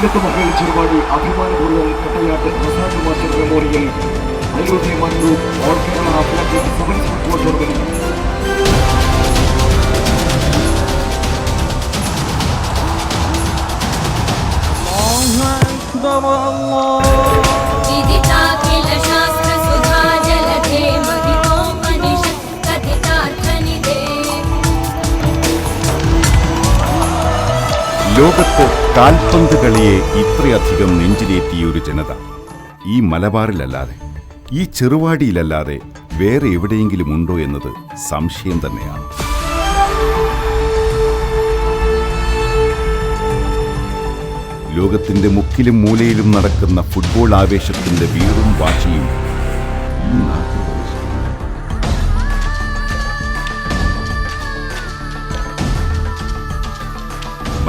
കൊല്ലത്ത് മകൾ ചെറുപാടി അഭിമാനപൂർവം കട്ടയാട്ട് മസാജ് master memorial. Ayodhya Mandu all Kerala athletic sevens football tournament. الله ലോകത്ത് കാൽപന്ത് കളിയെ ഇത്രയധികം നെഞ്ചിലേറ്റിയ ഒരു ജനത ഈ മലബാറിലല്ലാതെ ഈ ചെറുവാടിയിലല്ലാതെ വേറെ എവിടെയെങ്കിലും ഉണ്ടോ എന്നത് സംശയം തന്നെയാണ്. ലോകത്തിന്റെ മുക്കിലും മൂലയിലും നടക്കുന്ന ഫുട്ബോൾ ആവേശത്തിന്റെ വീറും വാശിയും ഈ നാട്ടുപ്രദേശത്ത്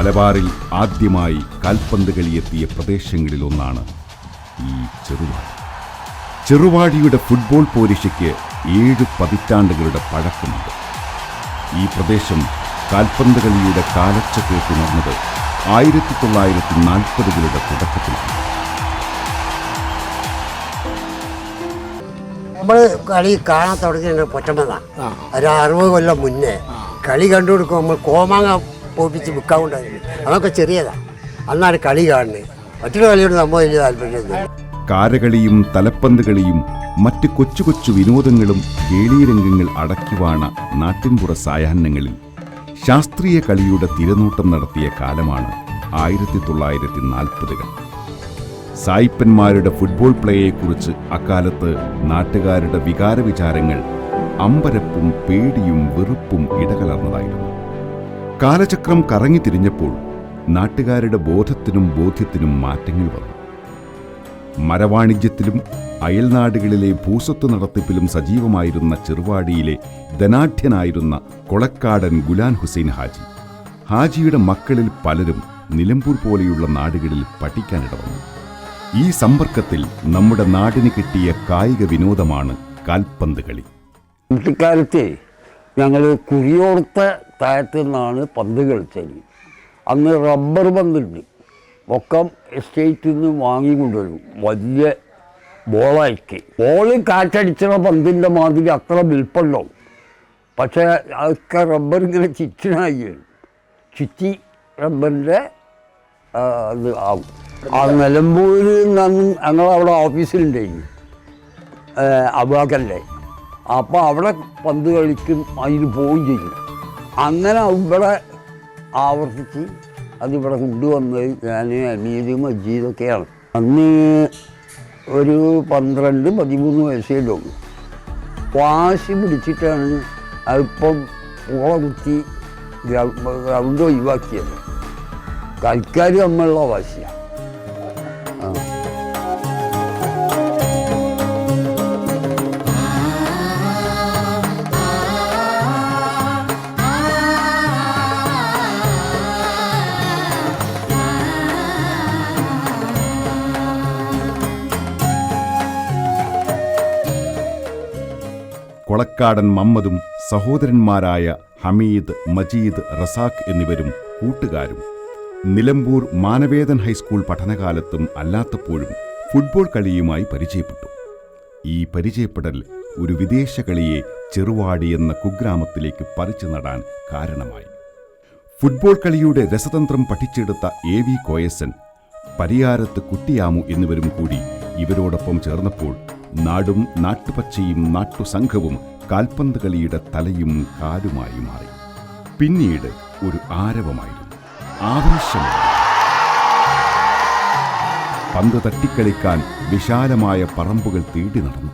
മലബാറിൽ ആദ്യമായി കാൽപന്ത് കളിയെത്തിയ പ്രദേശങ്ങളിലൊന്നാണ് ഈ ചെറുവാടി. ചെറുവാടിയുടെ ഫുട്ബോൾ പോരിശയ്ക്ക് ഏഴ് പതിറ്റാണ്ടുകളുടെ പഴക്കമുണ്ട്. ഈ പ്രദേശം കാൽപന്ത് കളിയുടെ കാലച്ച കേട്ടുണർന്നത് ആയിരത്തി തൊള്ളായിരത്തി നാൽപ്പതുകളുടെ തുടക്കത്തിലാണ്. നമ്മൾ കളി കാണാൻ തുടങ്ങിയത് പൊറ്റമ്മതാണ് ഒരു അറുപത് കൊല്ലം മുന്നേ കളി കണ്ടുകൊടുക്കുമ്പോൾ നമ്മൾ കോമാങ്ങ പോപ്പിച്ച് വിൽക്കാവുണ്ടായിരുന്നു. അതൊക്കെ ചെറിയതാണ് അന്നാണ് കളി കാണുന്നത്. മറ്റൊരു കളിയോട് നമ്മൾ വലിയ താല്പര്യം കാരകളിയും തലപ്പന്ത് കളിയും മറ്റ് കൊച്ചു കൊച്ചു വിനോദങ്ങളും കേളീരംഗങ്ങൾ അടക്കിവാണ നാട്ടിൻപുറ സായാഹ്നങ്ങളിൽ ശാസ്ത്രീയ കളിയുടെ തിരനോട്ടം നടത്തിയ കാലമാണ് ആയിരത്തി തൊള്ളായിരത്തി നാൽപ്പതുകൾ സായിപ്പന്മാരുടെ ഫുട്ബോൾ പ്ലേയെക്കുറിച്ച് അക്കാലത്ത് നാട്ടുകാരുടെ വികാരവിചാരങ്ങൾ അമ്പരപ്പും പേടിയും വെറുപ്പും ഇടകലർന്നതായിരുന്നു. കാലചക്രം കറങ്ങി തിരിഞ്ഞപ്പോൾ നാട്ടുകാരുടെ ബോധത്തിനും ബോധ്യത്തിനും മാറ്റങ്ങൾ വന്നു. മരവാണിജ്യത്തിലും അയൽനാടുകളിലെ ഭൂസ്വത്ത് നടത്തിപ്പിലും സജീവമായിരുന്ന ചെറുവാടിയിലെ ധനാഢ്യനായിരുന്ന കൊളക്കാടൻ ഗുലാൻ ഹുസൈൻ ഹാജി ഹാജിയുടെ മക്കളിൽ പലരും നിലമ്പൂർ പോലെയുള്ള നാടുകളിൽ പഠിക്കാനിടവന്നു. ഈ സമ്പർക്കത്തിൽ നമ്മുടെ നാടിന് കിട്ടിയ കായിക വിനോദമാണ് കാൽപന്ത് കളി. കുട്ടിക്കാലത്തെ ഞങ്ങൾ കുറിയോർത്ത താഴത്തു നിന്നാണ് പന്ത് കളിച്ചത്. അന്ന് റബ്ബർ പന്തുണ്ട്. ഒക്കെ എസ്റ്റേറ്റിൽ നിന്ന് വാങ്ങിക്കൊണ്ടുവരും വലിയ ബോളായിക്ക് ബോൾ കാറ്റടിച്ചുള്ള പന്തിന്റെ മാതിരി അത്ര വിൽപ്പുണ്ടാവും പക്ഷേ അതൊക്കെ റബ്ബർ ഇങ്ങനെ ചിറ്റിനായി. വരും ചുറ്റി റബ്ബറിന്റെ അത് ആവും. ആ നിലമ്പൂരിൽ നിന്നും ഞങ്ങളവിടെ ഓഫീസിലുണ്ടായിരുന്നു. അബാക്കല്ലേ അപ്പോൾ അവിടെ പന്ത് കളിക്കും അതിന് പോവുകയും ചെയ്യും അങ്ങനെ ഇവിടെ ആവർത്തിച്ച് അതിവിടെ കൊണ്ടുവന്നത് ഞാൻ അനീതി മജീദൊക്കെയാണ് അന്ന് ഒരു പന്ത്രണ്ട് പതിമൂന്ന് വയസ്സേ ഉള്ളൂ. വാശി പിടിച്ചിട്ടാണ് അതിപ്പം പൂള കുത്തി ഗ്രൗണ്ട് ഒഴിവാക്കിയത്. കളിക്കാർ തമ്മിലുള്ള വാശിയാണ് കൊളക്കാടൻ മമ്മദും സഹോദരന്മാരായ ഹമീദ് മജീദ് റസാഖ് എന്നിവരും കൂട്ടുകാരും. നിലമ്പൂർ മാനവേദൻ ഹൈസ്കൂൾ പഠനകാലത്തും അല്ലാത്തപ്പോഴും ഫുട്ബോൾ കളിയുമായി പരിചയപ്പെട്ടു. ഈ പരിചയപ്പെടൽ ഒരു വിദേശ കളിയെ ചെറുവാടി എന്ന കുഗ്രാമത്തിലേക്ക് പറിച്ചു നടാൻ കാരണമായി. ഫുട്ബോൾ കളിയുടെ രസതന്ത്രം പഠിച്ചെടുത്ത എ വി കോയസൻ പരിയാരത്ത് കുട്ടിയാമു എന്നിവരും കൂടി ഇവരോടൊപ്പം ചേർന്നപ്പോൾ നാടും നാട്ടുപച്ചയും നാട്ടുസംഘവും കാൽപന്ത് കളിയുടെ തലയും കാലുമായി മാറി. പിന്നീട് ഒരു ആരവമായിരുന്നു. ആവേശമായി പന്ത് തട്ടിക്കളിക്കാൻ വിശാലമായ പറമ്പുകൾ തേടി നടന്നു.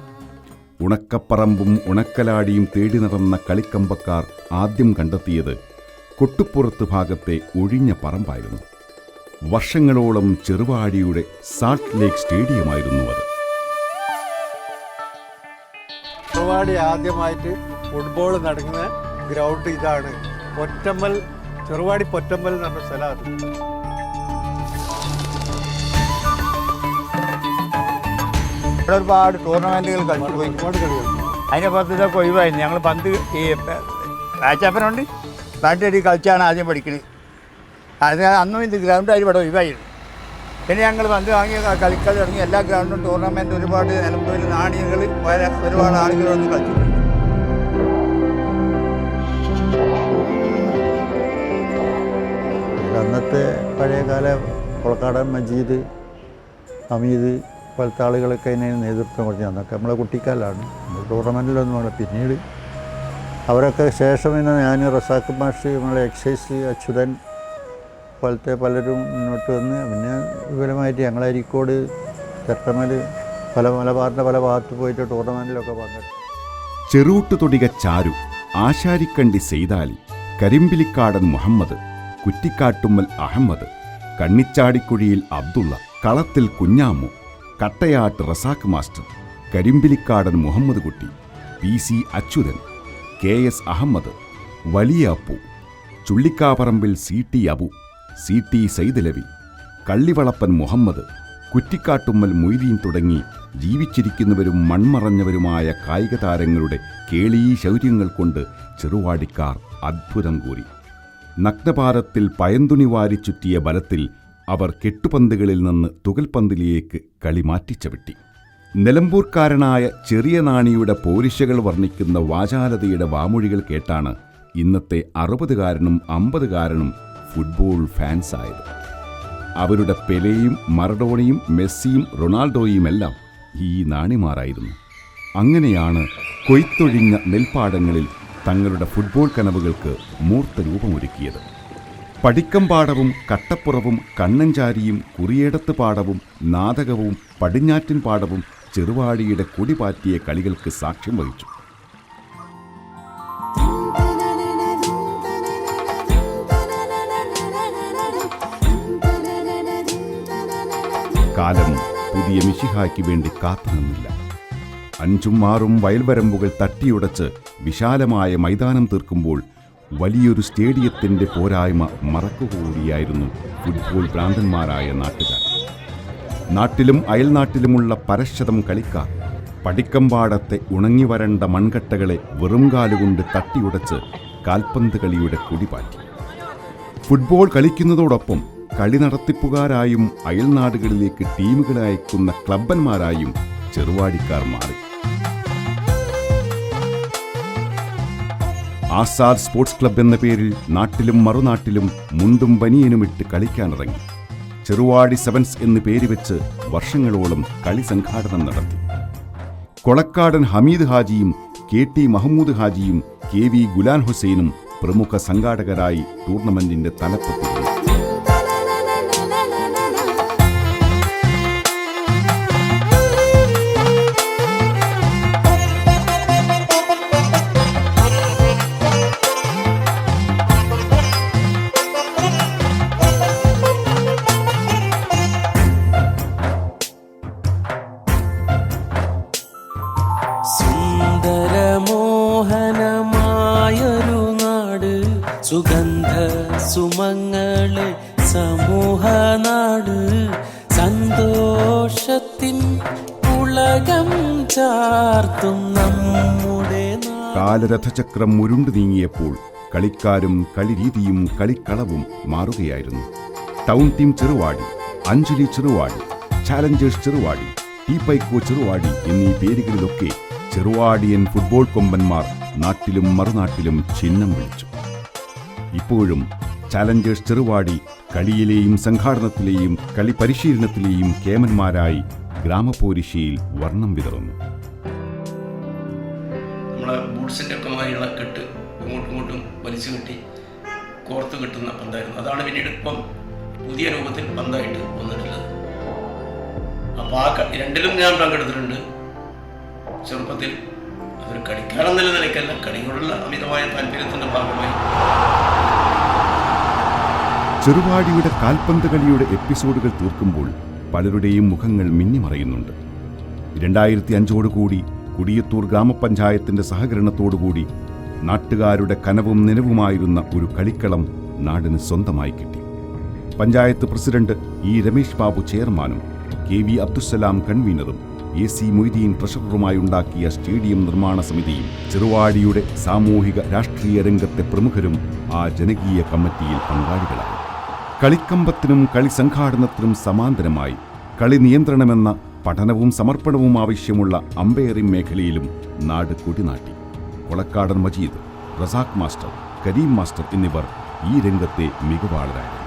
ഉണക്കപ്പറമ്പും ഉണക്കലാടിയും തേടി നടന്ന കളിക്കമ്പക്കാർ ആദ്യം കണ്ടെത്തിയത് കൊട്ടുപ്പുറത്ത് ഭാഗത്തെ ഒഴിഞ്ഞ പറമ്പായിരുന്നു. വർഷങ്ങളോളം ചെറുവാടിയുടെ സാൾട്ട് ലേക്ക് സ്റ്റേഡിയമായിരുന്നു അത്. ചെറുവാടി ആദ്യമായിട്ട് ഫുട്ബോൾ നടക്കുന്ന ഗ്രൗണ്ട് ഇതാണ്. പൊറ്റമ്മൽ ചെറുവാടി പൊറ്റമ്മൽ എന്ന് പറഞ്ഞ സ്ഥലമാണ് ഇവിടെ ഒരുപാട് ടൂർണമെന്റുകൾ കളിച്ചു പോയി. ഒരുപാട് കളികൾ. അതിന്റെ പുറത്ത് ഇതൊക്കെ ഒഴിവായിരുന്നു ഞങ്ങൾ പന്ത് ഈ വാച്ചാപ്പനുണ്ട് ബാറ്റടി കളിച്ചാണ് ആദ്യം പഠിക്കുന്നത് അതിനാൽ അന്നും ഇത് ഗ്രൗണ്ട് ആയി ഇവിടെ ഒഴിവായിരുന്നു പിന്നെ ഞങ്ങൾ പന്ത് വാങ്ങി കളിക്കളി തുടങ്ങി എല്ലാ ഗ്രൗണ്ടും ടൂർണമെന്റ് ഒരുപാട് നിലമ്പൂരിൽ വരെ ഒരുപാട് ആളുകൾ വന്ന് കളിച്ചിട്ടുണ്ട്. അന്നത്തെ പഴയകാല കൊളക്കാടൻ മജീദ് അമീദ് പോലത്തെ ആളുകളൊക്കെ അതിനെ നേതൃത്വം കൊടുത്തു. അന്നൊക്കെ നമ്മളെ കുട്ടിക്കാലാണ് ടൂർണമെന്റിലൊന്നും വേണ്ട പിന്നീട് അവരൊക്കെ ശേഷം പിന്നെ ഞാൻ റസാഖ് മാഷ് നമ്മളെ എക്സൈസ് അച്യുതൻ പോലത്തെ പലരും മുന്നോട്ട് വന്ന് പിന്നെ വിപുലമായിട്ട് ഞങ്ങൾ അരിക്കോട് തെട്ടമൽ പല മലബാറിന്റെ പല ഭാഗത്ത് പോയിട്ട് ടൂർണമെന്റിലൊക്കെ പങ്കെടുത്തു. ചെറൂട്ടുതൊടിക ചാരു ആശാരിക്കണ്ടി സെയ്താലി കരിമ്പിലിക്കാടൻ മുഹമ്മദ് കുറ്റിക്കാട്ടുമ്മൽ അഹമ്മദ് കണ്ണിച്ചാടിക്കുഴിയിൽ അബ്ദുള്ള കളത്തിൽ Kunhamu Kattayat Razak master Karimbilikkadan Muhammad Kutty P C Achuthan K S Ahammad വലിയ Appu ചുള്ളിക്കാപ്പറമ്പിൽ C T Abu C T Saidalavi Kallivalappan Muhammad Kuttikkattummal Moideen തുടങ്ങി ജീവിച്ചിരിക്കുന്നവരും മൺമറഞ്ഞവരുമായ കായിക താരങ്ങളുടെ കേളീ ശൗര്യങ്ങൾ കൊണ്ട് ചെറുവാടിക്കാർ അത്ഭുതം കൂറി. നഗ്നപാദത്തിൽ പയന്തുണി വാരി ചുറ്റിയ ബലത്തിൽ അവർ കെട്ടുപന്തുകളിൽ നിന്ന് തുകൽപന്തിലേക്ക് കളി മാറ്റിച്ചവിട്ടി നിലമ്പൂർക്കാരനായ ചെറിയ നാണിയുടെ പോരിശകൾ വർണിക്കുന്ന വാചാലതയുടെ വാമൊഴികൾ കേട്ടാണ് ഇന്നത്തെ അറുപതുകാരനും അമ്പതുകാരനും ഫുട്ബോൾ ഫാൻസായത് അവരുടെ പെലെയും മറഡോണയും മെസ്സിയും റൊണാൾഡോയുമെല്ലാം ഈ നാണിമാരായിരുന്നു. അങ്ങനെയാണ് കൊയ്ത്തൊഴിഞ്ഞ നെൽപ്പാടങ്ങളിൽ തങ്ങളുടെ ഫുട്ബോൾ കനവുകൾക്ക് മൂർത്ത രൂപമൊരുക്കിയത്. പടിക്കമ്പാടവും കട്ടപ്പുറവും കണ്ണഞ്ചാരിയും കുറിയേടത്ത് പാടവും നാടകവും പടിഞ്ഞാറ്റിൻ പാടവും ചെറുവാടിയുടെ കുടിപാറ്റിയ കളികൾക്ക് സാക്ഷ്യം വഹിച്ചു. കാലം പുതിയ മിശിഹായ്ക്ക് വേണ്ടി കാത്തുനിന്നില്ല. അഞ്ചും ആറും വയൽവരമ്പുകൾ തട്ടിയുടച്ച് വിശാലമായ മൈതാനം തീർക്കുമ്പോൾ വലിയൊരു സ്റ്റേഡിയത്തിന്റെ പോരായ്മ മറക്കുകൂടിയായിരുന്നു ഫുട്ബോൾ ഭ്രാന്തന്മാരായ നാട്ടുകാർ. നാട്ടിലും അയൽനാട്ടിലുമുള്ള പരശതം കളിക്കാർ പടിക്കമ്പാടത്തെ ഉണങ്ങി വരണ്ട മൺകട്ടകളെ വെറും കാലുകൊണ്ട് തട്ടിയുടച്ച് കാൽപന്ത് കളിയുടെ കുടിപാറ്റി ഫുട്ബോൾ കളിക്കുന്നതോടൊപ്പം കളി നടത്തിപ്പുകാരായും അയൽനാടുകളിലേക്ക് ടീമുകളെ അയക്കുന്ന ക്ലബ്ബന്മാരായും ചെറുവാടിക്കാർ മാറി. ആസാദ് സ്പോർട്സ് ക്ലബ് എന്ന പേരിൽ നാട്ടിലും മറുനാട്ടിലും മുണ്ടും ബനിയനുമിട്ട് കളിക്കാനിറങ്ങി. ചെറുവാടി സെവൻസ് എന്ന് പേര് വെച്ച് വർഷങ്ങളോളം കളി സംഘാടനം നടത്തി. കൊളക്കാടൻ ഹമീദ് ഹാജിയും കെ ടി മഹമ്മൂദ് ഹാജിയും കെ വി ഗുലാൻ ഹുസൈനും പ്രമുഖ സംഘാടകരായി ടൂർണമെന്റിന്റെ തലപ്പത്തിരുന്നു കാലരഥചക്രം ഉരുണ്ടു നീങ്ങിയപ്പോൾ കളിക്കാരും കളിരീതിയും കളിക്കളവും മാറുകയായിരുന്നു. Town team Cheruvadi Anjali Cheruvadi challengers Cheruvadi Teepaico Cheruvadi എന്നീ പേരുകളിലൊക്കെ ചെറുവാടിയൻ ഫുട്ബോൾ കൊമ്പന്മാർ നാട്ടിലും മറുനാട്ടിലും ചിഹ്നം വിളിച്ചു. ഇപ്പോഴും ചാലഞ്ചേഴ്സ് ചെറുവാടി കളിയിലെയും സംഘാടനത്തിലെയും കളി പരിശീലനത്തിലെയും കേമന്മാരായി ഗ്രാമപോരിശയിൽ വർണം വിതറുന്നു. ബൂട്ട്സിന്റെ ഒക്കെ മാതിരിയുള്ള കെട്ട് ഇങ്ങോട്ടും ഇങ്ങോട്ടും വലിച്ചു കെട്ടി കോർത്ത് കിട്ടുന്ന പന്തായിരുന്നു. അതാണ് പിന്നീട് ഇപ്പം പുതിയ രൂപത്തിൽ പന്തായിട്ട് വന്നിട്ടുള്ളത്. അപ്പോൾ ആ രണ്ടിലും ഞാൻ പങ്കെടുത്തിട്ടുണ്ട്. ചെറുപ്പത്തിൽ അതൊരു കളിക്കാരെന്നുള്ള നിലയ്ക്കല്ല കളിയോടുള്ള അമിതമായ താല്പര്യത്തിന്റെ ഭാഗമായി. ചെറുവാടിയുടെ കാൽപന്ത് കളിയുടെ എപ്പിസോഡുകൾ തീർക്കുമ്പോൾ പലരുടെയും മുഖങ്ങൾ മിന്നിമറയുന്നുണ്ട്. രണ്ടായിരത്തി അഞ്ചോടുകൂടി കുടിയത്തൂർ ഗ്രാമപഞ്ചായത്തിന്റെ സഹകരണത്തോടുകൂടി നാട്ടുകാരുടെ കനവും നിലവുമായിരുന്ന ഒരു കളിക്കളം നാടിന് സ്വന്തമായി കിട്ടി. പഞ്ചായത്ത് പ്രസിഡന്റ് ഇ രമേശ് ബാബു ചെയർമാനും കെ വി അബ്ദുസലാം കൺവീനറും എ സി മൊയ്തീൻ ട്രഷററുമായി ഉണ്ടാക്കിയ സ്റ്റേഡിയം നിർമ്മാണ സമിതിയും ചെറുവാടിയുടെ സാമൂഹിക രാഷ്ട്രീയ രംഗത്തെ പ്രമുഖരും ആ ജനകീയ കമ്മിറ്റിയിൽ പങ്കാളികളായി. കളിക്കമ്പത്തിനും കളി സംഘാടനത്തിനും സമാന്തരമായി കളി നിയന്ത്രണമെന്ന പഠനവും സമർപ്പണവും ആവശ്യമുള്ള അമ്പയറിംഗ് മേഖലയിലും നാട് കൊടിനാട്ടി. കൊളക്കാടൻ മജീദ് റസാഖ് മാസ്റ്റർ കരീം മാസ്റ്റർ എന്നിവർ ഈ രംഗത്തെ മികവാളരായിരുന്നു.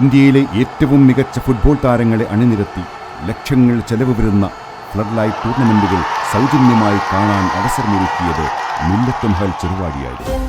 ഇന്ത്യയിലെ ഏറ്റവും മികച്ച ഫുട്ബോൾ താരങ്ങളെ അണിനിരത്തി ലക്ഷങ്ങൾ ചെലവ് വരുന്ന ഫ്ലഡ് ലൈറ്റ് ടൂർണമെന്റുകൾ സൗജന്യമായി കാണാൻ അവസരമൊരുക്കിയത് മുല്ലത്തുംഹൽ ചെറുവാടിയായിരുന്നു.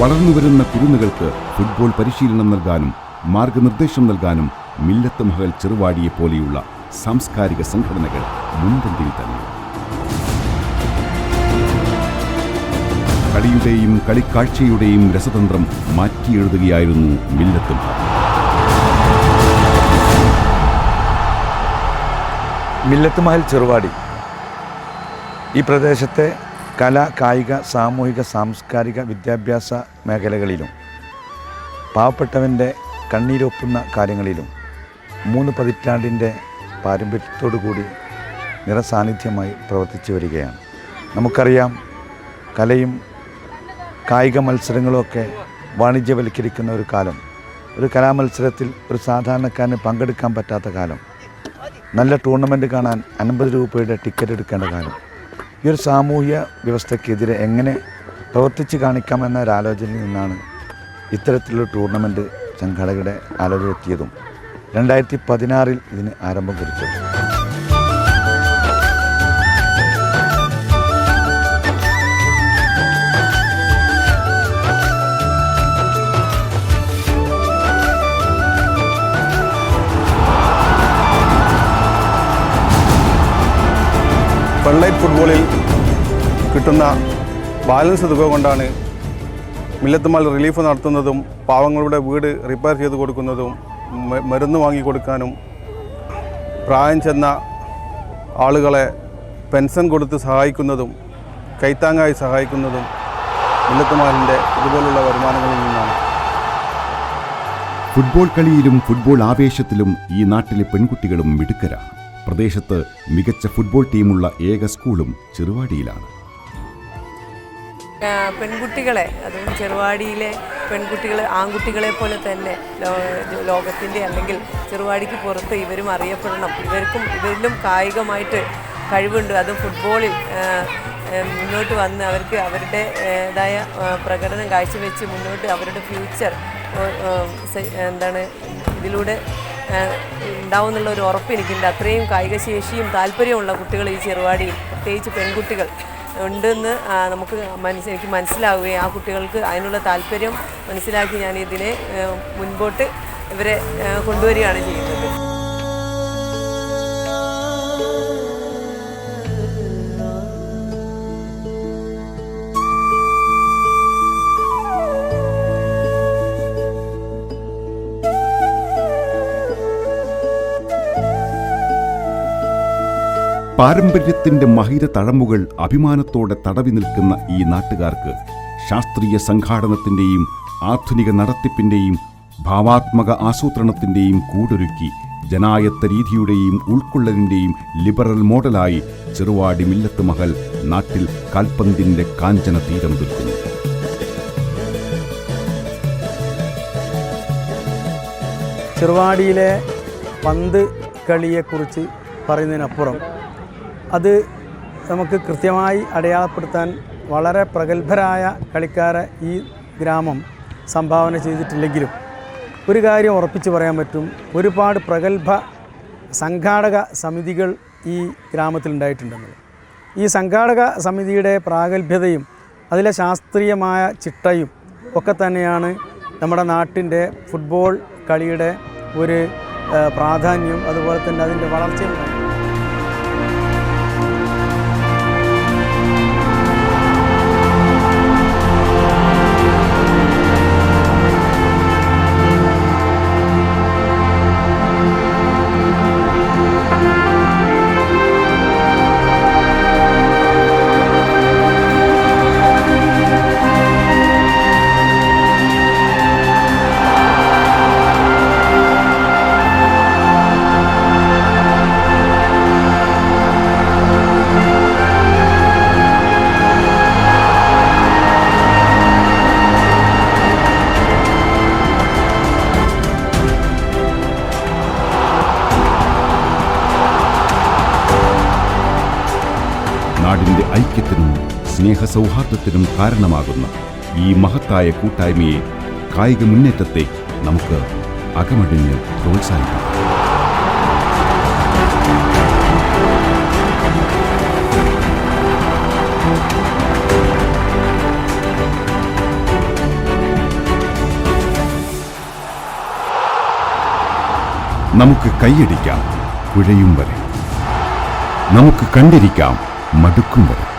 വളർന്നുവരുന്ന കുരുന്നുകൾക്ക് ഫുട്ബോൾ പരിശീലനം നൽകാനും മാർഗനിർദ്ദേശം നൽകാനും മില്ലത്ത് മഹൽ ചെറുവാടിയെ പോലെയുള്ള സാംസ്കാരിക സംഘടനകൾ മുൻപന്തിയിൽ തന്നെ. കളിയുടെയും കളിക്കാഴ്ചയുടെയും രസതന്ത്രം മാറ്റിയെഴുതുകയായിരുന്നു മില്ലത്ത് മഹൽ. മില്ലത്ത് മഹൽ ചെറുവാടി ഈ പ്രദേശത്തെ കല കായിക സാമൂഹിക സാംസ്കാരിക വിദ്യാഭ്യാസ മേഖലകളിലും പാവപ്പെട്ടവന്റെ കണ്ണീരൊപ്പുന്ന കാര്യങ്ങളിലും മൂന്ന് പതിറ്റാണ്ടിന്റെ പാരമ്പര്യത്തോടു കൂടി നിറസാന്നിധ്യമായി പ്രവർത്തിച്ചു വരികയാണ്. നമുക്കറിയാം കലയും കായിക മത്സരങ്ങളുമൊക്കെ വാണിജ്യവൽക്കരിക്കുന്ന ഒരു കാലം ഒരു കലാമത്സരത്തിൽ ഒരു സാധാരണക്കാരന് പങ്കെടുക്കാൻ പറ്റാത്ത കാലം നല്ല ടൂർണമെന്റ് കാണാൻ അൻപത് രൂപയുടെ ടിക്കറ്റ് എടുക്കേണ്ട കാലം ഈ ഒരു സാമൂഹ്യ വ്യവസ്ഥയ്ക്കെതിരെ എങ്ങനെ പ്രവർത്തിച്ച് കാണിക്കാമെന്ന എന്നൊരാലോചനയിൽ നിന്നാണ് ഇത്തരത്തിലുള്ള ടൂർണമെന്റ് സംഘാടകരുടെ ആലോചന എത്തിയതും രണ്ടായിരത്തി പതിനാറിൽ ഇതിന് ആരംഭം കുറിച്ചത്. ഫൺലൈറ്റ് ഫുട്ബോളിൽ കിട്ടുന്ന ബാലൻസ് തുക കൊണ്ടാണ് മില്ലത്തുമാൽ റിലീഫ് നടത്തുന്നതും പാവങ്ങളുടെ വീട് റിപ്പയർ ചെയ്ത് കൊടുക്കുന്നതും മരുന്ന് വാങ്ങി കൊടുക്കാനും പ്രായം ചെന്ന ആളുകളെ പെൻഷൻ കൊടുത്ത് സഹായിക്കുന്നതും കൈത്താങ്ങായി സഹായിക്കുന്നതും മില്ലത്തുമാലിന്റെ ഇതുപോലുള്ള വരുമാനങ്ങളിൽ നിന്നാണ്. ഫുട്ബോൾ കളിയിലും ഫുട്ബോൾ ആവേശത്തിലും ഈ നാട്ടിലെ പെൺകുട്ടികളും മിടുക്കരാണ്. പ്രദേശത്ത് മികച്ച ഫുട്ബോൾ ടീമുള്ള ഏക സ്കൂളും ചെറുവാടിയിലാണ്. പെൺകുട്ടികളെ അതും ചെറുവാടിയിലെ പെൺകുട്ടികൾ ആൺകുട്ടികളെ പോലെ തന്നെ ലോകത്തിന്റെ അല്ലെങ്കിൽ ചെറുവാടിക്ക് പുറത്ത് ഇവരും അറിയപ്പെടണം. ഇവർക്കും ഇവരിലും കായികമായിട്ട് കഴിവുണ്ട്. അതും ഫുട്ബോളിൽ മുന്നോട്ട് വന്ന് അവർക്ക് അവരുടെ ഏതായ ആ, പ്രകടനം കാഴ്ചവെച്ച് മുന്നോട്ട് അവരുടെ ഫ്യൂച്ചർ എന്താണ് ഇതിലൂടെ ഉണ്ടാവും എന്നുള്ള ഒരു ഉറപ്പ് എനിക്കുണ്ട് അത്രയും കായിക ശേഷിയും താല്പര്യമുള്ള കുട്ടികൾ ഈ ചെറുവാടിയിൽ പ്രത്യേകിച്ച് പെൺകുട്ടികൾ ഉണ്ടെന്ന് നമുക്ക് മനസ്സ് എനിക്ക് മനസ്സിലാവുകയും ആ കുട്ടികൾക്ക് അതിനുള്ള താല്പര്യം മനസ്സിലാക്കി ഞാൻ ഇതിനെ മുൻപോട്ട് ഇവരെ കൊണ്ടുവരികയാണ് ചെയ്യുന്നത്. പാരമ്പര്യത്തിന്റെ മഹിര തഴമ്പുകൾ അഭിമാനത്തോടെ തടവി നിൽക്കുന്ന ഈ നാട്ടുകാർക്ക് ശാസ്ത്രീയ സംഘാടനത്തിന്റെയും ആധുനിക നടത്തിപ്പിന്റെയും ഭാവാത്മക ആസൂത്രണത്തിന്റെയും കൂടൊരുക്കി ജനായത്ത രീതിയുടെയും ഉൾക്കൊള്ളലിന്റെയും ലിബറൽ മോഡലായി ചെറുവാടി മില്ലത്ത് മഹൽ നാട്ടിൽ കാൽപന്തിന്റെ കാഞ്ചന തീരം തീർക്കുന്നു ചെറുവാടിയിലെ പന്ത് കളിയെക്കുറിച്ച് പറയുന്നതിനപ്പുറം അത് നമുക്ക് കൃത്യമായി അടയാളപ്പെടുത്താൻ വളരെ പ്രഗത്ഭരായ കളിക്കാരെ ഈ ഗ്രാമം സംഭാവന ചെയ്തിട്ടില്ലെങ്കിലും ഒരു കാര്യം ഉറപ്പിച്ചു പറയാൻ പറ്റും. ഒരുപാട് പ്രഗത്ഭ സംഘാടക സമിതികൾ ഈ ഗ്രാമത്തിൽ ഉണ്ടായിട്ടുണ്ടെന്നുള്ളത് ഈ സംഘാടക സമിതിയുടെ പ്രാഗൽഭ്യതയും അതിലെ ശാസ്ത്രീയമായ ചിട്ടയും ഒക്കെ തന്നെയാണ് നമ്മുടെ നാട്ടിന്റെ ഫുട്ബോൾ കളിയുടെ ഒരു പ്രാധാന്യം അതുപോലെ തന്നെ അതിന്റെ വളർച്ചയും സ്നേഹസൗഹാർദ്ദത്തിനും കാരണമാകുന്ന ഈ മഹത്തായ കൂട്ടായ്മയെ കായിക മുന്നേറ്റത്തെ നമുക്ക് അകമടിഞ്ഞ് പ്രോത്സാഹിപ്പിക്കാം. നമുക്ക് കൈയടിക്കാം കുഴയും വരെ. നമുക്ക് കണ്ടിരിക്കാം മടുക്കും വരെ.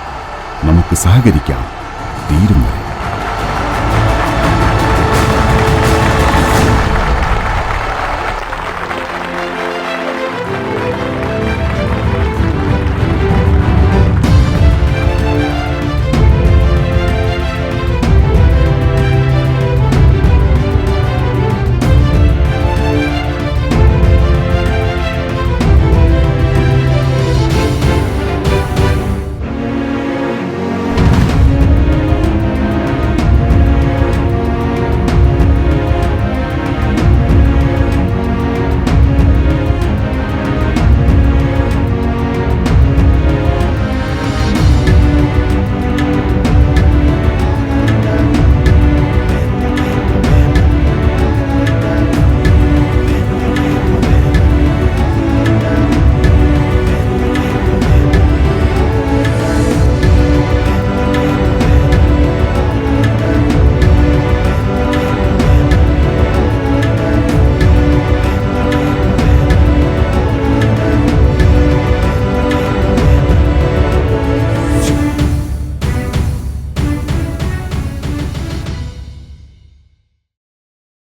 നമുക്ക് സഹകരിക്കാം. തീരും വരെ